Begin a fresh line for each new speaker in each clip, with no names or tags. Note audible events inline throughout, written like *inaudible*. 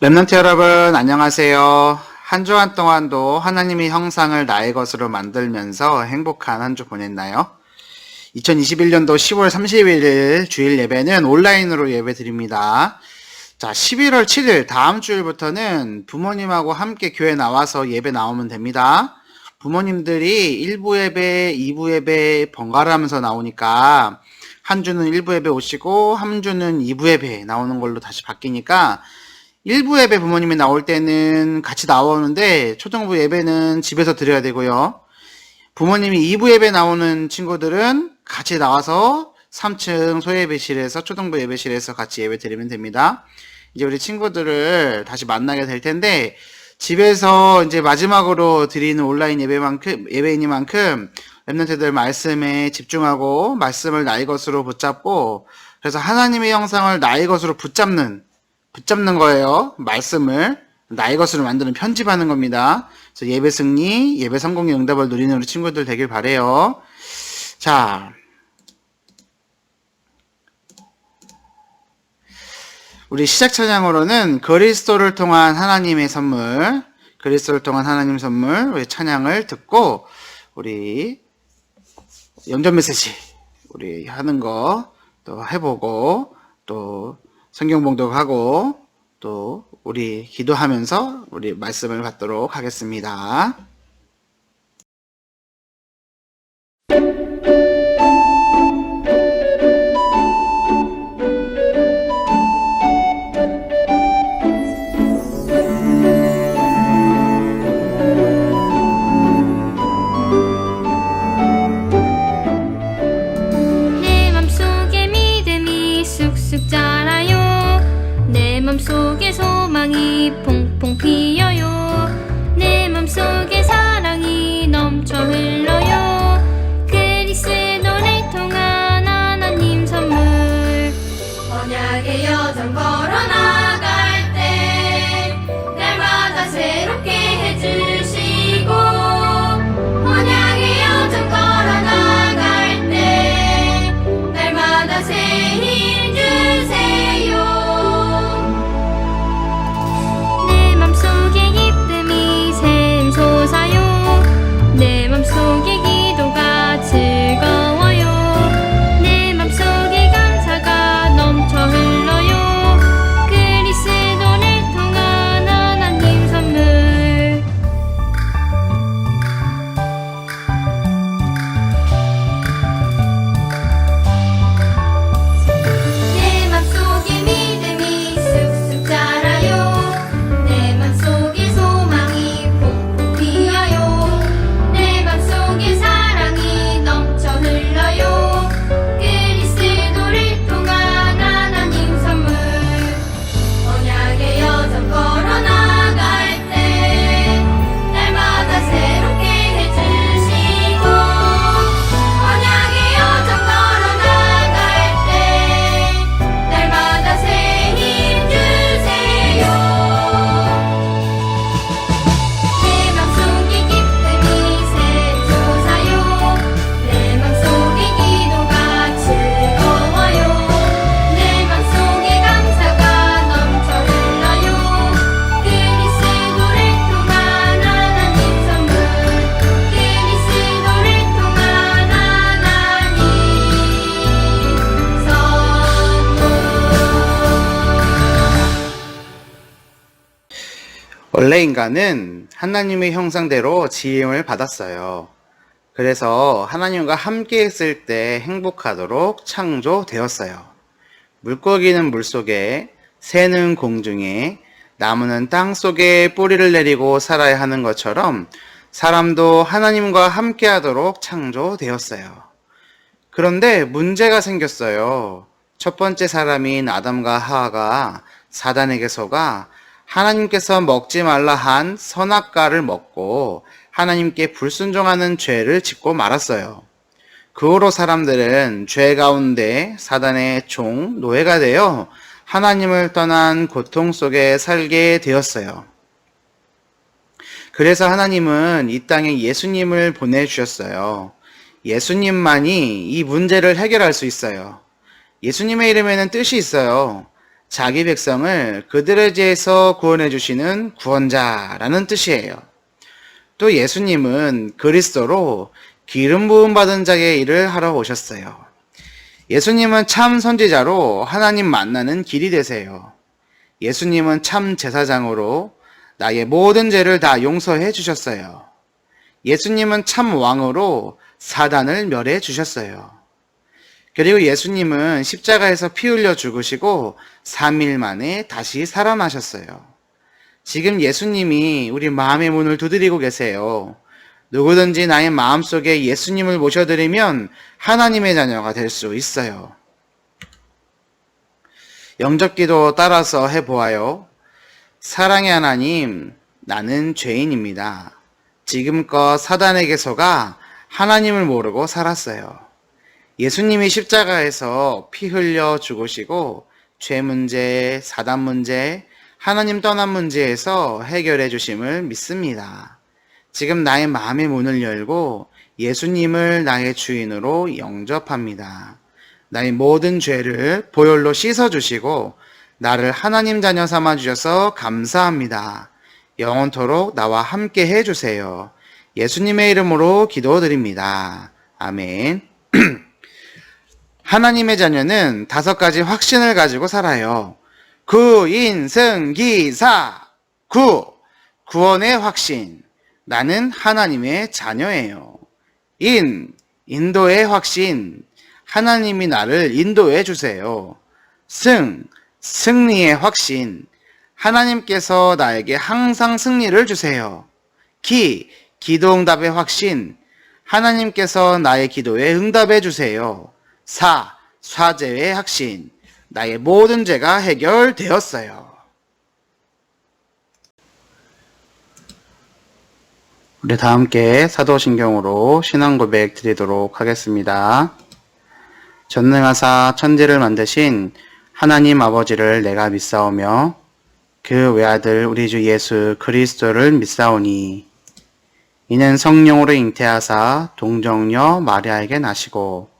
랩런트 여러분, 안녕하세요. 한 주간 동안도 하나님의 형상을 나의 것으로 만들면서 행복한 한 주 보냈나요? 2021년도 10월 31일 주일 예배는 온라인으로 예배 드립니다. 자, 11월 7일 다음 주일부터는 부모님하고 함께 교회 나와서 예배 나오면 됩니다. 부모님들이 1부 예배, 2부 예배 번갈아 하면서 나오니까 한 주는 1부 예배 오시고 한 주는 2부 예배 나오는 걸로 다시 바뀌니까 1부 예배 부모님이 나올 때는 같이 나오는데 초등부 예배는 집에서 드려야 되고요. 부모님이 2부 예배 나오는 친구들은 같이 나와서 3층 소예배실에서 초등부 예배실에서 같이 예배 드리면 됩니다. 이제 우리 친구들을 다시 만나게 될 텐데 집에서 이제 마지막으로 드리는 온라인 예배만큼 예배이니만큼 랩런트들 말씀에 집중하고 말씀을 나의 것으로 붙잡고 그래서 하나님의 형상을 나의 것으로 붙잡는 붙잡는 거예요. 말씀을 나의 것으로 만드는 편집하는 겁니다. 그래서 예배 승리, 예배 성공의 응답을 누리는 우리 친구들 되길 바래요. 자, 우리 시작 찬양으로는 그리스도를 통한 하나님의 선물, 그리스도를 통한 하나님 선물, 우리 찬양을 듣고 우리 영전 메시지 우리 하는 거 또 해보고 또 성경 봉독하고 또 우리 기도하면서 우리 말씀을 받도록 하겠습니다. 인간은 하나님의 형상대로 지음을 받았어요. 그래서 하나님과 함께 있을 때 행복하도록 창조되었어요. 물고기는 물 속에, 새는 공중에, 나무는 땅 속에 뿌리를 내리고 살아야 하는 것처럼 사람도 하나님과 함께 하도록 창조되었어요. 그런데 문제가 생겼어요. 첫 번째 사람인 아담과 하와가 사단에게 속아 하나님께서 먹지 말라 한 선악과를 먹고 하나님께 불순종하는 죄를 짓고 말았어요. 그 후로 사람들은 죄 가운데 사단의 종, 노예가 되어 하나님을 떠난 고통 속에 살게 되었어요. 그래서 하나님은 이 땅에 예수님을 보내주셨어요. 예수님만이 이 문제를 해결할 수 있어요. 예수님의 이름에는 뜻이 있어요. 자기 백성을 그들의 죄에서 구원해 주시는 구원자라는 뜻이에요. 또 예수님은 그리스도로 기름 부음 받은 자의 일을 하러 오셨어요. 예수님은 참 선지자로 하나님 만나는 길이 되세요. 예수님은 참 제사장으로 나의 모든 죄를 다 용서해 주셨어요. 예수님은 참 왕으로 사단을 멸해 주셨어요. 그리고 예수님은 십자가에서 피 흘려 죽으시고 3일 만에 다시 살아나셨어요. 지금 예수님이 우리 마음의 문을 두드리고 계세요. 누구든지 나의 마음속에 예수님을 모셔드리면 하나님의 자녀가 될 수 있어요. 영접기도 따라서 해보아요. 사랑의 하나님, 나는 죄인입니다. 지금껏 사단에게 속아 하나님을 모르고 살았어요. 예수님이 십자가에서 피 흘려 죽으시고 죄 문제, 사단 문제, 하나님 떠난 문제에서 해결해 주심을 믿습니다. 지금 나의 마음의 문을 열고 예수님을 나의 주인으로 영접합니다. 나의 모든 죄를 보혈로 씻어 주시고 나를 하나님 자녀 삼아 주셔서 감사합니다. 영원토록 나와 함께 해 주세요. 예수님의 이름으로 기도드립니다. 아멘. *clears throat* 하나님의 자녀는 다섯 가지 확신을 가지고 살아요. 구, 인, 승, 기, 사. 구. 구원의 확신. 나는 하나님의 자녀예요. 인. 인도의 확신. 하나님이 나를 인도해 주세요. 승. 승리의 확신. 하나님께서 나에게 항상 승리를 주세요. 기. 기도응답의 확신. 하나님께서 나의 기도에 응답해 주세요. 사. 사죄의 확신. 나의 모든 죄가 해결되었어요. 우리 다 함께 사도신경으로 신앙 고백 드리도록 하겠습니다. 전능하사 천지를 만드신 하나님 아버지를 내가 믿사오며 그 외아들 우리 주 예수 그리스도를 믿사오니 이는 성령으로 잉태하사 동정녀 마리아에게 나시고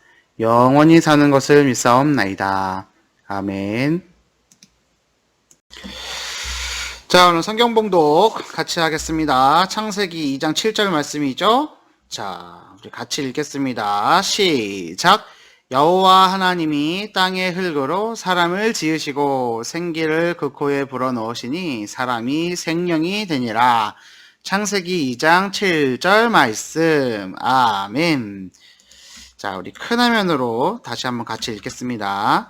영원히 사는 것을 믿사옵나이다. 아멘. 자, 오늘 성경 봉독 같이 하겠습니다. 창세기 2장 7절 말씀이죠. 자, 우리 같이 읽겠습니다. 시작. 여호와 하나님이 땅의 흙으로 사람을 지으시고 생기를 그 코에 불어넣으시니 사람이 생명이 되니라. 창세기 2장 7절 말씀. 아멘. 자, 우리 큰 화면으로 다시 한번 같이 읽겠습니다.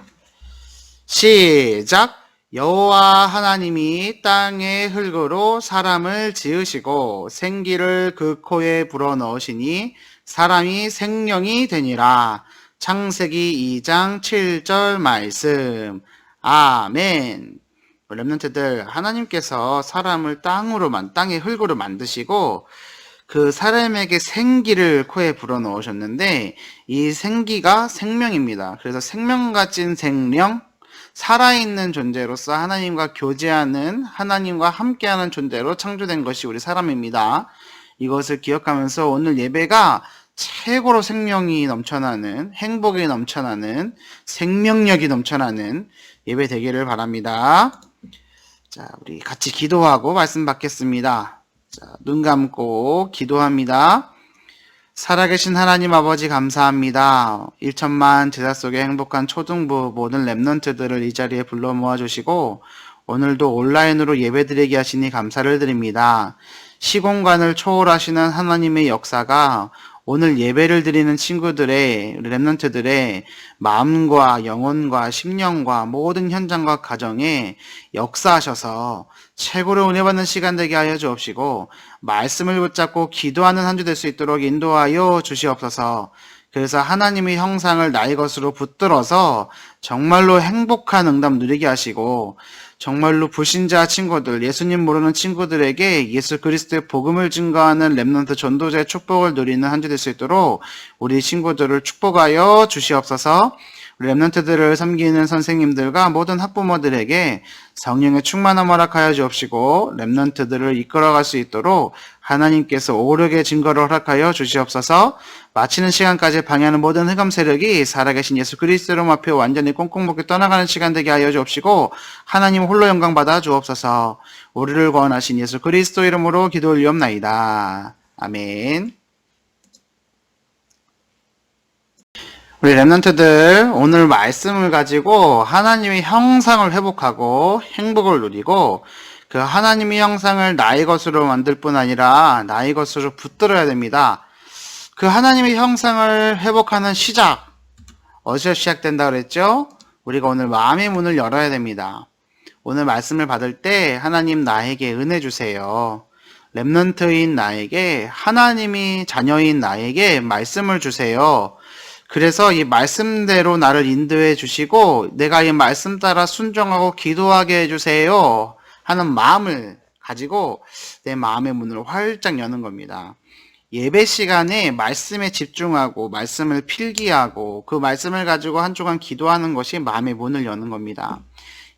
시작. 여호와 하나님이 땅의 흙으로 사람을 지으시고 생기를 그 코에 불어넣으시니 사람이 생명이 되니라. 창세기 2장 7절 말씀. 아멘. 렘넌트들 하나님께서 사람을 땅으로만 땅의 흙으로 만드시고 그 사람에게 생기를 코에 불어넣으셨는데 이 생기가 생명입니다. 그래서 생명 가진 생명 살아있는 존재로서 하나님과 교제하는 하나님과 함께하는 존재로 창조된 것이 우리 사람입니다. 이것을 기억하면서 오늘 예배가 최고로 생명이 넘쳐나는 행복이 넘쳐나는 생명력이 넘쳐나는 예배 되기를 바랍니다. 자, 우리 같이 기도하고 말씀 받겠습니다. 자, 눈 감고 기도합니다. 살아계신 하나님 아버지 감사합니다. 1천만 제자 속에 행복한 초등부 모든 랩넌트들을 이 자리에 불러 모아주시고 오늘도 온라인으로 예배드리게 하시니 감사를 드립니다. 시공간을 초월하시는 하나님의 역사가 오늘 예배를 드리는 친구들의 우리 랩넌트들의 마음과 영혼과 심령과 모든 현장과 가정에 역사하셔서 최고로 은혜 받는 시간 되게 하여 주옵시고 말씀을 붙잡고 기도하는 한 주 될 수 있도록 인도하여 주시옵소서. 그래서 하나님의 형상을 나의 것으로 붙들어서 정말로 행복한 응답 누리게 하시고 정말로 불신자 친구들, 예수님 모르는 친구들에게 예수 그리스도의 복음을 증거하는 렘넌트 전도자의 축복을 누리는 한 주 될 수 있도록 우리 친구들을 축복하여 주시옵소서. 렘넌트들을 섬기는 선생님들과 모든 학부모들에게 성령의 충만함 허락하여 주옵시고 렘넌트들을 이끌어갈 수 있도록 하나님께서 오르게 증거를 허락하여 주시옵소서. 마치는 시간까지 방해하는 모든 흑암 세력이 살아계신 예수 그리스도로 앞에 완전히 꽁꽁 묶여 떠나가는 시간 되게 하여 주옵시고 하나님 홀로 영광 받아 주옵소서. 우리를 구원하신 예수 그리스도 이름으로 기도 올리옵나이다. 아멘. 우리 랩런트들 오늘 말씀을 가지고 하나님의 형상을 회복하고 행복을 누리고 그 하나님의 형상을 나의 것으로 만들 뿐 아니라 나의 것으로 붙들어야 됩니다. 그 하나님의 형상을 회복하는 시작 어디서 시작된다 그랬죠? 우리가 오늘 마음의 문을 열어야 됩니다. 오늘 말씀을 받을 때 하나님 나에게 은혜 주세요. 랩런트인 나에게 하나님이 자녀인 나에게 말씀을 주세요. 그래서 이 말씀대로 나를 인도해 주시고 내가 이 말씀 따라 순종하고 기도하게 해 주세요 하는 마음을 가지고 내 마음의 문을 활짝 여는 겁니다. 예배 시간에 말씀에 집중하고 말씀을 필기하고 그 말씀을 가지고 한 주간 기도하는 것이 마음의 문을 여는 겁니다.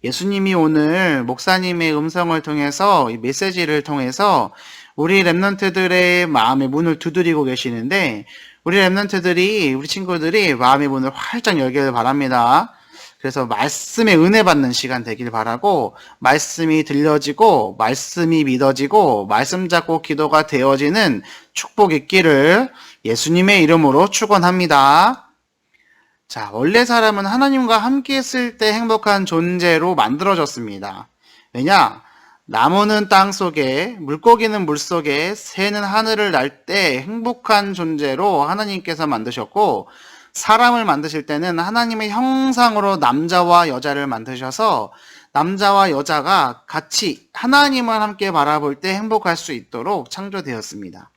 예수님이 오늘 목사님의 음성을 통해서 이 메시지를 통해서 우리 랩런트들의 마음의 문을 두드리고 계시는데 우리 랩런트들이 우리 친구들이 마음의 문을 활짝 열기를 바랍니다. 그래서 말씀에 은혜 받는 시간 되길 바라고 말씀이 들려지고 말씀이 믿어지고 말씀 잡고 기도가 되어지는 축복 있기를 예수님의 이름으로 축원합니다. 자, 원래 사람은 하나님과 함께 있을 때 행복한 존재로 만들어졌습니다. 왜냐? 나무는 땅 속에, 물고기는 물 속에, 새는 하늘을 날 때 행복한 존재로 하나님께서 만드셨고, 사람을 만드실 때는 하나님의 형상으로 남자와 여자를 만드셔서 남자와 여자가 같이 하나님을 함께 바라볼 때 행복할 수 있도록 창조되었습니다.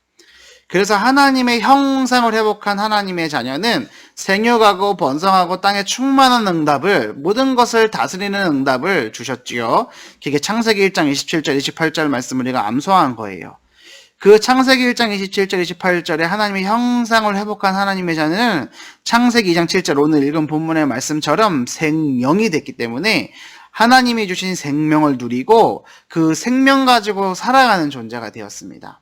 그래서 하나님의 형상을 회복한 하나님의 자녀는 생육하고 번성하고 땅에 충만한 응답을 모든 것을 다스리는 응답을 주셨지요. 그게 창세기 1장 27절 28절 말씀을 우리가 암송한 거예요. 그 창세기 1장 27절 28절에 하나님의 형상을 회복한 하나님의 자녀는 창세기 2장 7절 오늘 읽은 본문의 말씀처럼 생명이 됐기 때문에 하나님이 주신 생명을 누리고 그 생명 가지고 살아가는 존재가 되었습니다.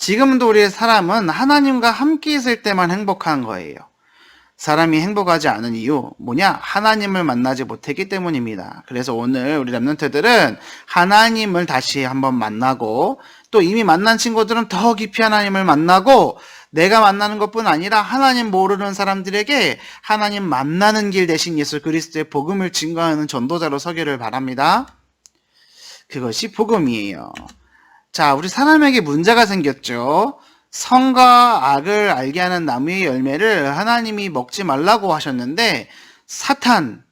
지금도 우리의 사람은 하나님과 함께 있을 때만 행복한 거예요. 사람이 행복하지 않은 이유 뭐냐? 하나님을 만나지 못했기 때문입니다. 그래서 오늘 우리 랩런트들은 하나님을 다시 한번 만나고 또 이미 만난 친구들은 더 깊이 하나님을 만나고 내가 만나는 것뿐 아니라 하나님 모르는 사람들에게 하나님 만나는 길 대신 예수 그리스도의 복음을 증거하는 전도자로 서기를 바랍니다. 그것이 복음이에요. 자, 우리 사람에게 문제가 생겼죠. 선과 악을 알게 하는 나무의 열매를 하나님이 먹지 말라고 하셨는데 사탄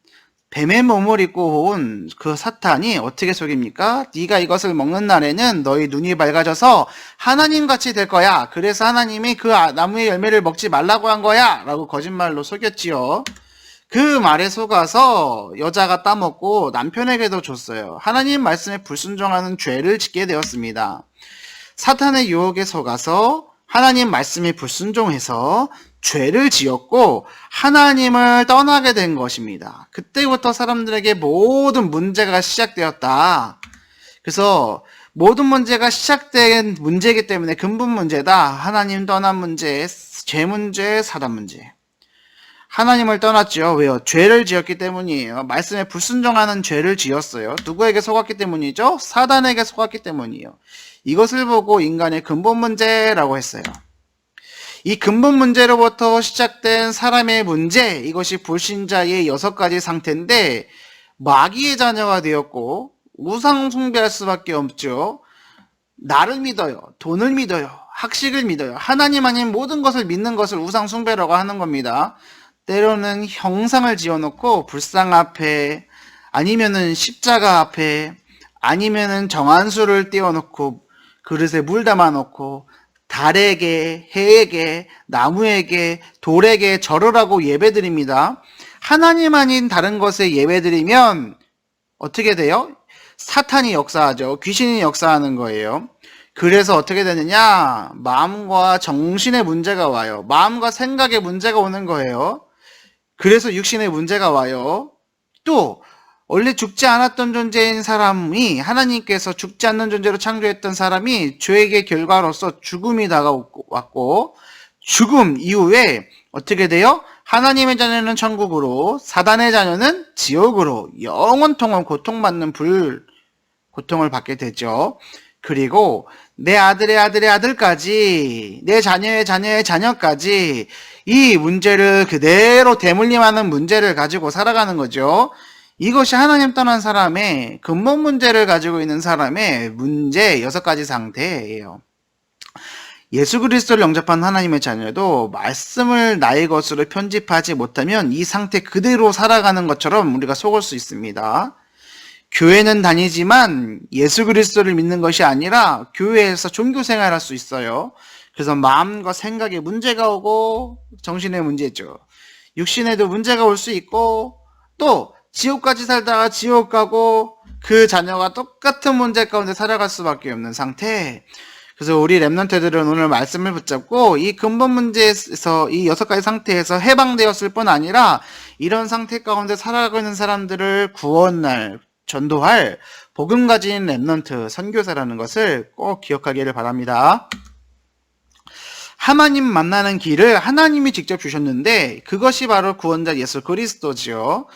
뱀의 몸을 입고 온 그 사탄이 어떻게 속입니까? 네가 이것을 먹는 날에는 너희 눈이 밝아져서 하나님 같이 될 거야. 그래서 하나님이 그 아- 나무의 열매를 먹지 말라고 한 거야 라고 거짓말로 속였지요. 그 말에 속아서 여자가 따먹고 남편에게도 줬어요. 하나님 말씀에 불순종하는 죄를 짓게 되었습니다. 사탄의 유혹에 속아서 하나님 말씀에 불순종해서 죄를 지었고 하나님을 떠나게 된 것입니다. 그때부터 사람들에게 모든 문제가 시작되었다. 그래서 모든 문제가 시작된 문제이기 때문에 근본 문제다. 하나님 떠난 문제, 죄 문제, 사단 문제. 하나님을 떠났죠. 왜요? 죄를 지었기 때문이에요. 말씀에 불순종하는 죄를 지었어요. 누구에게 속았기 때문이죠? 사단에게 속았기 때문이에요. 이것을 보고 인간의 근본 문제라고 했어요. 이 근본 문제로부터 시작된 사람의 문제, 이것이 불신자의 여섯 가지 상태인데, 마귀의 자녀가 되었고, 우상 숭배할 수밖에 없죠. 나를 믿어요. 돈을 믿어요. 학식을 믿어요. 하나님 아닌 모든 것을 믿는 것을 우상 숭배라고 하는 겁니다. 때로는 형상을 지어놓고 불상 앞에 아니면은 십자가 앞에 아니면은 정한수를 띄워놓고 그릇에 물 담아놓고 달에게, 해에게, 나무에게, 돌에게 절을 예배드립니다. 하나님 아닌 다른 것에 예배드리면 어떻게 돼요? 사탄이 역사하죠. 귀신이 역사하는 거예요. 그래서 어떻게 되느냐? 마음과 정신의 문제가 와요. 마음과 생각의 문제가 오는 거예요. 그래서 육신의 문제가 와요. 또 원래 죽지 않았던 존재인 사람이 하나님께서 죽지 않는 존재로 창조했던 사람이 죄의 결과로서 죽음이 다가왔고 죽음 이후에 어떻게 돼요? 하나님의 자녀는 천국으로 사단의 자녀는 지옥으로 영원통은 고통받는 불 고통을 받게 되죠. 그리고 내 아들의 아들의 아들까지 내 자녀의 자녀의 자녀까지 이 문제를 그대로 대물림하는 문제를 가지고 살아가는 거죠. 이것이 하나님 떠난 사람의 근본 문제를 가지고 있는 사람의 문제 여섯 가지 상태예요. 예수 그리스도를 영접한 하나님의 자녀도 말씀을 나의 것으로 편집하지 못하면 이 상태 그대로 살아가는 것처럼 우리가 속을 수 있습니다. 교회는 다니지만 예수 그리스도를 믿는 것이 아니라 교회에서 종교 생활할 수 있어요. 그래서 마음과 생각에 문제가 오고 정신의 문제죠. 육신에도 문제가 올 수 있고 또 지옥까지 살다가 지옥 가고 그 자녀가 똑같은 문제 가운데 살아갈 수밖에 없는 상태. 그래서 우리 랩런트들은 오늘 말씀을 붙잡고 이 근본 문제에서 이 여섯 가지 상태에서 해방되었을 뿐 아니라 이런 상태 가운데 살아가고 있는 사람들을 구원할 전도할 복음 가진 랩런트 선교사라는 것을 꼭 기억하기를 바랍니다. 하나님 만나는 길을 하나님이 직접 주셨는데 그것이 바로 구원자 예수 그리스도지요.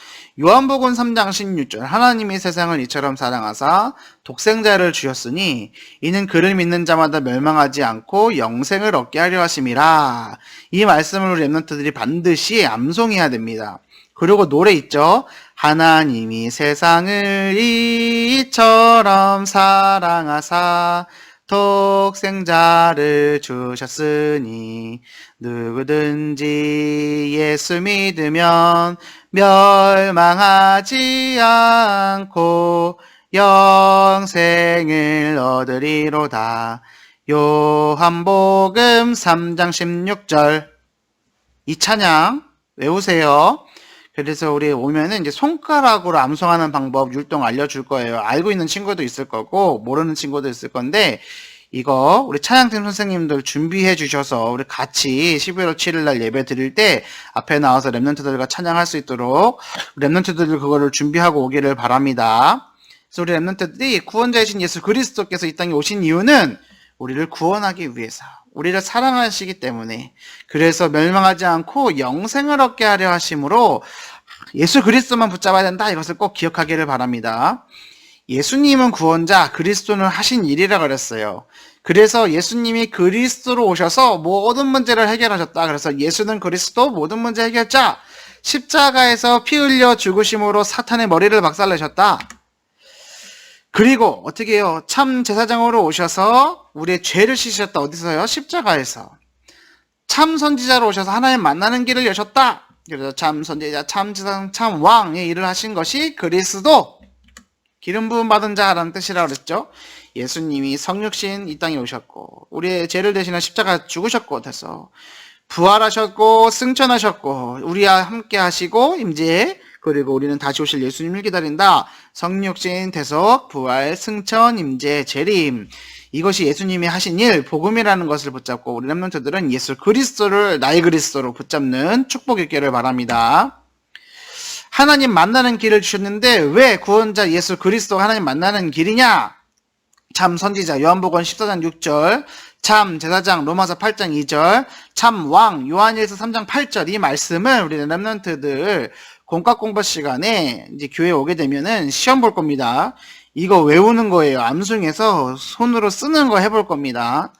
요한복음 3장 16절 하나님이 세상을 이처럼 사랑하사 독생자를 주셨으니 이는 그를 믿는 자마다 멸망하지 않고 영생을 얻게 하려 하심이라. 이 말씀을 우리 랩런트들이 반드시 암송해야 됩니다. 그리고 노래 있죠. 하나님이 세상을 이처럼 사랑하사 독생자를 주셨으니 누구든지 예수 믿으면 멸망하지 않고 영생을 얻으리로다. 요한복음 3장 16절 이 찬양 외우세요. 그래서 우리 오면은 이제 손가락으로 암송하는 방법 율동 알려줄 거예요. 알고 있는 친구도 있을 거고 모르는 친구도 있을 건데 이거 우리 찬양팀 선생님들 준비해 주셔서 우리 같이 11월 7일 날 예배 드릴 때 앞에 나와서 랩런트들과 찬양할 수 있도록 랩런트들 그거를 준비하고 오기를 바랍니다. 그래서 우리 랩런트들이 구원자이신 예수 그리스도께서 이 땅에 오신 이유는 우리를 구원하기 위해서 우리를 사랑하시기 때문에 그래서 멸망하지 않고 영생을 얻게 하려 하심으로 예수 그리스도만 붙잡아야 된다 이것을 꼭 기억하기를 바랍니다. 예수님은 구원자, 그리스도는 하신 일이라 그랬어요. 그래서 예수님이 그리스도로 오셔서 모든 문제를 해결하셨다. 그래서 예수는 그리스도 모든 문제 해결자. 십자가에서 피 흘려 죽으심으로 사탄의 머리를 박살내셨다. 그리고 어떻게 해요? 참 제사장으로 오셔서 우리의 죄를 씻으셨다. 어디서요? 십자가에서. 참 선지자로 오셔서 하나님 만나는 길을 여셨다. 그래서 참 선지자, 참 제사장, 참 왕의 일을 하신 것이 그리스도. 기름 부음 받은 자라는 뜻이라 그랬죠. 예수님이 성육신 이 땅에 오셨고 우리의 죄를 대신해 십자가 죽으셨고 돼서 부활하셨고 승천하셨고 우리와 함께 하시고 이제 그리고 우리는 다시 오실 예수님을 기다린다. 성육신, 대속, 부활, 승천, 임재, 재림. 이것이 예수님이 하신 일, 복음이라는 것을 붙잡고 우리 렘런트들은 예수 그리스도를 나의 그리스도로 붙잡는 축복의 길을 바랍니다. 하나님 만나는 길을 주셨는데 왜 구원자 예수 그리스도 하나님 만나는 길이냐? 참 선지자 요한복음 14장 6절, 참 제사장 로마서 8장 2절, 참 왕 요한일서 3장 8절 이 말씀을 우리 렘넌트들 공과 공부 시간에 이제 교회 오게 되면은 시험 볼 겁니다. 이거 외우는 거예요. 암송해서 손으로 쓰는 거 해볼 겁니다.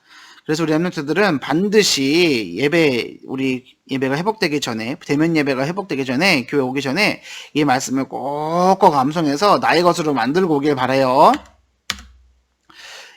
그래서 우리 렘넌트들은 반드시 예배 우리 예배가 회복되기 전에 대면 예배가 회복되기 전에 교회 오기 전에 이 말씀을 꼭꼭 암송해서 나의 것으로 만들고 오길 바래요.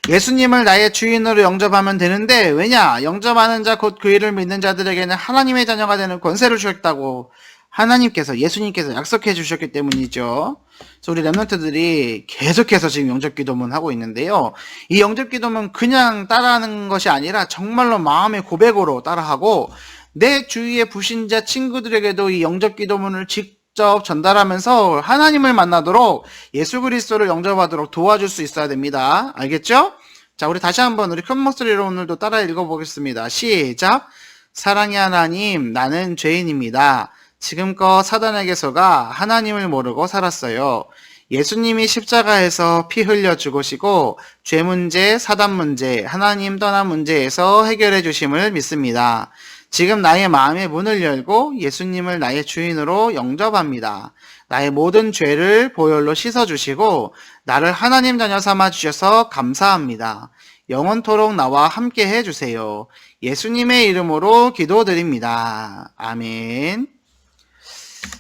예수님을 나의 주인으로 영접하면 되는데 왜냐 영접하는 자곧그 이를 믿는 자들에게는 하나님의 자녀가 되는 권세를 주었다고 하나님께서 예수님께서 약속해 주셨기 때문이죠. 그래서 우리 랩런트들이 계속해서 지금 영접 기도문 하고 있는데요. 이 영접 기도문 그냥 따라하는 것이 아니라 정말로 마음의 고백으로 따라하고 내 주위의 부신자 친구들에게도 이 영접 기도문을 직접 전달하면서 하나님을 만나도록 예수 그리스도를 영접하도록 도와줄 수 있어야 됩니다. 알겠죠? 자, 우리 다시 한번 우리 큰 목소리로 오늘도 따라 읽어보겠습니다. 시작. 사랑의 하나님, 나는 죄인입니다. 지금껏 사단에게서가 하나님을 모르고 살았어요. 예수님이 십자가에서 피 흘려 죽으시고 죄 문제, 사단 문제, 하나님 떠난 문제에서 해결해 주심을 믿습니다. 지금 나의 마음의 문을 열고 예수님을 나의 주인으로 영접합니다. 나의 모든 죄를 보혈로 씻어 주시고 나를 하나님 자녀 삼아 주셔서 감사합니다. 영원토록 나와 함께 해 주세요. 예수님의 이름으로 기도드립니다. 아멘.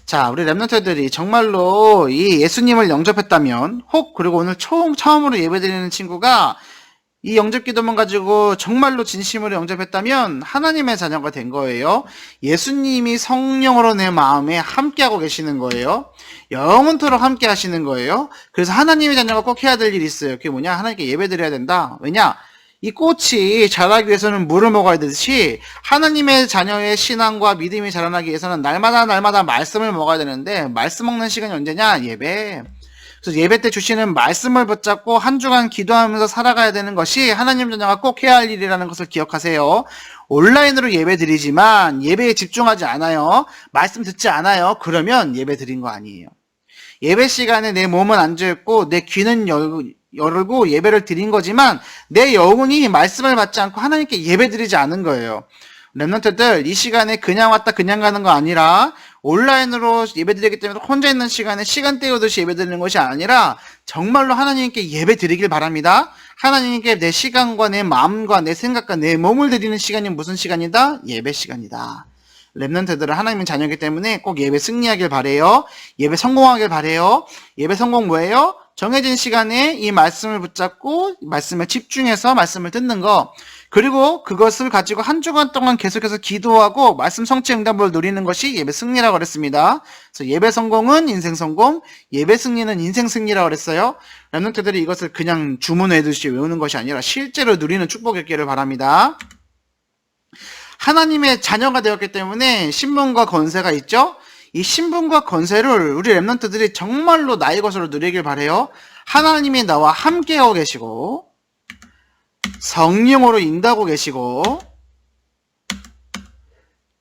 자, 우리 랩런트들이 정말로 이 예수님을 영접했다면, 혹, 그리고 오늘 처음, 처음으로 예배드리는 친구가 이 영접 기도만 가지고 정말로 진심으로 영접했다면 하나님의 자녀가 된 거예요. 예수님이 성령으로 내 마음에 함께하고 계시는 거예요. 영원토록 함께 하시는 거예요. 그래서 하나님의 자녀가 꼭 해야 될 일이 있어요. 그게 뭐냐? 하나님께 예배 드려야 된다. 왜냐? 이 꽃이 자라기 위해서는 물을 먹어야 되듯이 하나님의 자녀의 신앙과 믿음이 자라나기 위해서는 날마다 날마다 말씀을 먹어야 되는데 말씀 먹는 시간이 언제냐? 예배. 그래서 예배 때 주시는 말씀을 붙잡고 한 주간 기도하면서 살아가야 되는 것이 하나님 자녀가 꼭 해야 할 일이라는 것을 기억하세요. 온라인으로 예배 드리지만 예배에 집중하지 않아요. 말씀 듣지 않아요. 그러면 예배 드린 거 아니에요. 예배 시간에 내 몸은 앉아있고 내 귀는 열, 열고 예배를 드린 거지만 내 영혼이 말씀을 받지 않고 하나님께 예배 드리지 않은 거예요. 랩런트들 이 시간에 그냥 왔다 그냥 가는 거 아니라 온라인으로 예배 드리기 때문에 혼자 있는 시간에 시간 때우듯이 예배 드리는 것이 아니라 정말로 하나님께 예배 드리길 바랍니다. 하나님께 내 시간과 내 마음과 내 생각과 내 몸을 드리는 시간이 무슨 시간이다? 예배 시간이다. 랩런트들은 하나님의 자녀이기 때문에 꼭 예배 승리하길 바래요. 예배 성공하길 바래요. 예배 성공 뭐예요? 정해진 시간에 이 말씀을 붙잡고 말씀에 집중해서 말씀을 듣는 거. 그리고 그것을 가지고 한 주간 동안 계속해서 기도하고 말씀 성취 응답을 누리는 것이 예배 승리라고 그랬습니다. 그래서 예배 성공은 인생 성공, 예배 승리는 인생 승리라고 그랬어요. 랩런트들이 이것을 그냥 주문해듯이 외우는 것이 아니라 실제로 누리는 축복이었기를 바랍니다. 하나님의 자녀가 되었기 때문에 신분과 건세가 있죠. 이 신분과 건세를 우리 랩런트들이 정말로 나의 것으로 누리길 바래요. 하나님이 나와 함께하고 계시고 성령으로 인도하고 계시고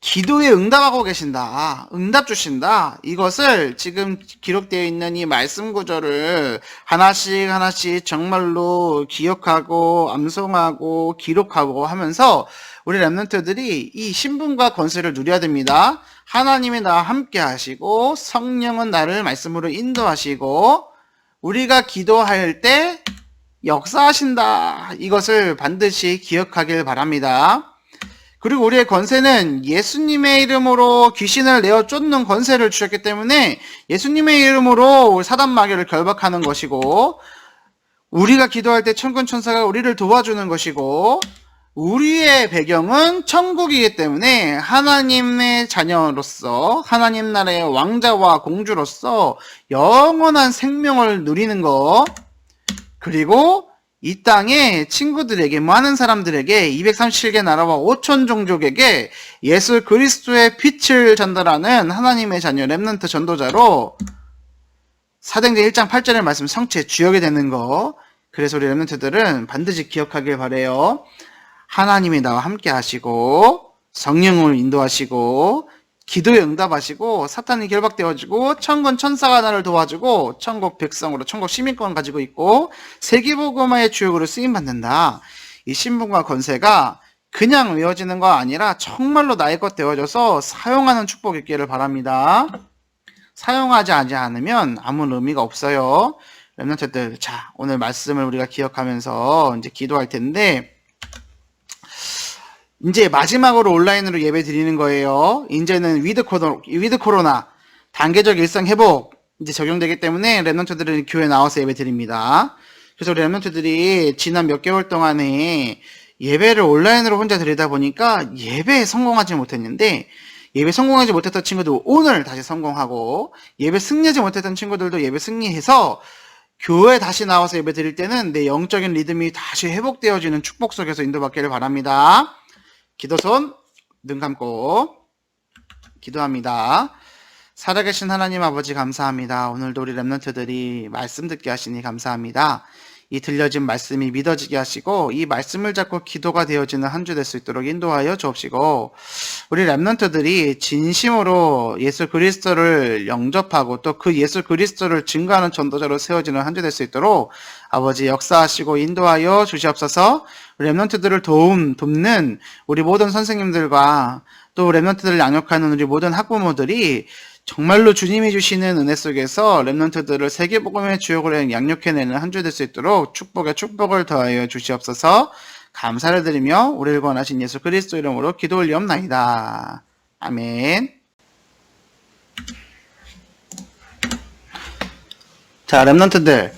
기도에 응답하고 계신다. 응답 주신다. 이것을 지금 기록되어 있는 이 말씀 구절을 하나씩 하나씩 정말로 기억하고 암송하고 기록하고 하면서 우리 랩런트들이 이 신분과 권세를 누려야 됩니다. 하나님이 나와 함께 하시고 성령은 나를 말씀으로 인도하시고 우리가 기도할 때 역사하신다. 이것을 반드시 기억하길 바랍니다. 그리고 우리의 권세는 예수님의 이름으로 귀신을 내어 쫓는 권세를 주셨기 때문에 예수님의 이름으로 사단 마귀를 결박하는 것이고 우리가 기도할 때 천군 천사가 우리를 도와주는 것이고 우리의 배경은 천국이기 때문에 하나님의 자녀로서 하나님 나라의 왕자와 공주로서 영원한 생명을 누리는 것 그리고 이 땅에 친구들에게 많은 사람들에게 237개 나라와 5천 종족에게 예수 그리스도의 빛을 전달하는 하나님의 자녀 렘넌트 전도자로 사도행전 1장 8절의 말씀 성취의 주역이 되는 거 그래서 우리 렘넌트들은 반드시 기억하길 바래요. 하나님이 나와 함께 하시고 성령을 인도하시고 기도에 응답하시고 사탄이 결박되어지고 천군 천사가 나를 도와주고 천국 백성으로 천국 시민권 가지고 있고 세계복음화의 주역으로 쓰임 받는다. 이 신분과 권세가 그냥 외워지는 거 아니라 정말로 나의 것 되어져서 사용하는 축복이 있기를 바랍니다. 사용하지 않으면 아무 의미가 없어요. 렘넌트들, 자 오늘 말씀을 우리가 기억하면서 이제 기도할 텐데 이제 마지막으로 온라인으로 예배 드리는 거예요. 이제는 위드 코로나, 위드 코로나 단계적 일상 회복 이제 적용되기 때문에 랩런트들은 교회 나와서 예배 드립니다. 그래서 우리 랩런트들이 지난 몇 개월 동안에 예배를 온라인으로 혼자 드리다 보니까 예배에 성공하지 못했는데 예배 성공하지 못했던 친구들 오늘 다시 성공하고 예배 승리하지 못했던 친구들도 예배 승리해서 교회 다시 나와서 예배 드릴 때는 내 영적인 리듬이 다시 회복되어지는 축복 속에서 인도받기를 바랍니다. 기도손 눈 감고 기도합니다. 살아계신 하나님 아버지 감사합니다. 오늘도 우리 랩런트들이 말씀 듣게 하시니 감사합니다. 이 들려진 말씀이 믿어지게 하시고 이 말씀을 잡고 기도가 되어지는 한 주 될 수 있도록 인도하여 주옵시고 우리 랩런트들이 진심으로 예수 그리스도를 영접하고 또 그 예수 그리스도를 증거하는 전도자로 세워지는 한 주 될 수 있도록 아버지 역사하시고 인도하여 주시옵소서. 랩런트들을 도움 돕는 우리 모든 선생님들과 또 랩런트들을 양육하는 우리 모든 학부모들이 정말로 주님이 주시는 은혜 속에서 랩런트들을 세계복음의 주역으로 양육해내는 한 주 될 수 있도록 축복에 축복을 더하여 주시옵소서 감사를 드리며 우리를 권하신 예수 그리스도 이름으로 기도 올리옵나이다. 아멘. 자, 랩런트들.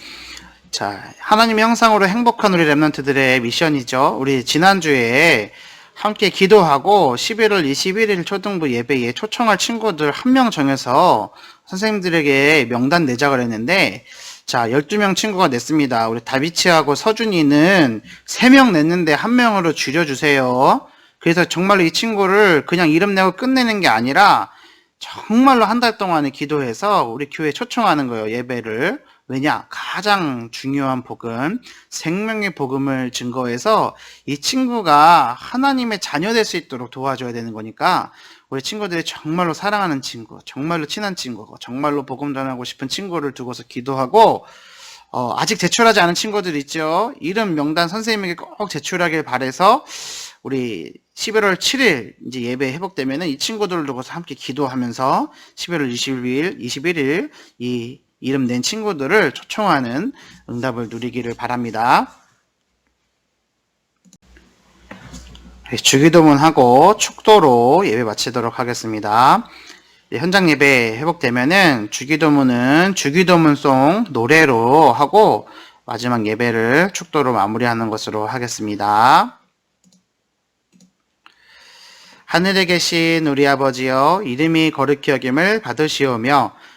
자, 하나님의 형상으로 행복한 우리 랩런트들의 미션이죠. 우리 지난주에 함께 기도하고 11월 21일 초등부 예배에 초청할 친구들 한 명 정해서 선생님들에게 명단 내작을 했는데 자, 12명 친구가 냈습니다. 우리 다비치하고 서준이는 3명 냈는데 한 명으로 줄여주세요. 그래서 정말로 이 친구를 그냥 이름 내고 끝내는 게 아니라 정말로 한 달 동안에 기도해서 우리 교회 초청하는 거예요, 예배를. 왜냐? 가장 중요한 복음, 생명의 복음을 증거해서 이 친구가 하나님의 자녀 될 수 있도록 도와줘야 되는 거니까 우리 친구들이 정말로 사랑하는 친구, 정말로 친한 친구고, 정말로 복음 전하고 싶은 친구를 두고서 기도하고, 어, 아직 제출하지 않은 친구들 있죠? 이름 명단 선생님에게 꼭 제출하길 바래서 우리 11월 7일 이제 예배 회복되면은 이 친구들을 두고서 함께 기도하면서 11월 20일, 21일 이 이름 낸 친구들을 초청하는 응답을 누리기를 바랍니다. 네, 주기도문하고 축도로 예배 마치도록 하겠습니다. 네, 현장 예배 회복되면은 주기도문은 주기도문송 노래로 하고 마지막 예배를 축도로 마무리하는 것으로 하겠습니다. 하늘에 계신 우리 아버지여 이름이 거룩히 여김을 받으시오며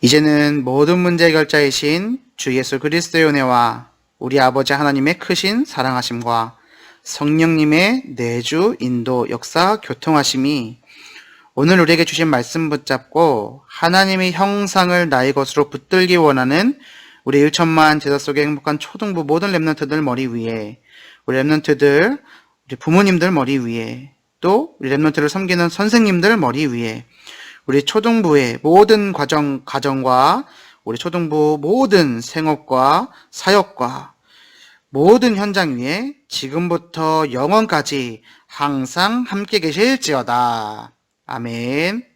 이제는 모든 문제 결자이신 주 예수 그리스도의 은혜와 우리 아버지 하나님의 크신 사랑하심과 성령님의 내주, 인도, 역사, 교통하심이 오늘 우리에게 주신 말씀 붙잡고 하나님의 형상을 나의 것으로 붙들기 원하는 우리 1천만 제자 속의 행복한 초등부 모든 랩런트들 머리 위에 우리 랩런트들, 우리 부모님들 머리 위에 또 우리 랩런트를 섬기는 선생님들 머리 위에 우리 초등부의 모든 과정, 가정과 우리 초등부 모든 생업과 사역과 모든 현장 위에 지금부터 영원까지 항상 함께 계실지어다. 아멘.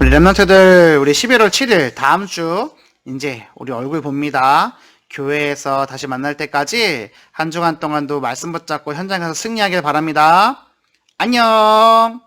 우리 랩런트들 우리 11월 7일 다음 주 이제 우리 얼굴 봅니다. 교회에서 다시 만날 때까지 한 주간 동안도 말씀 붙잡고 현장에서 승리하길 바랍니다. 안녕.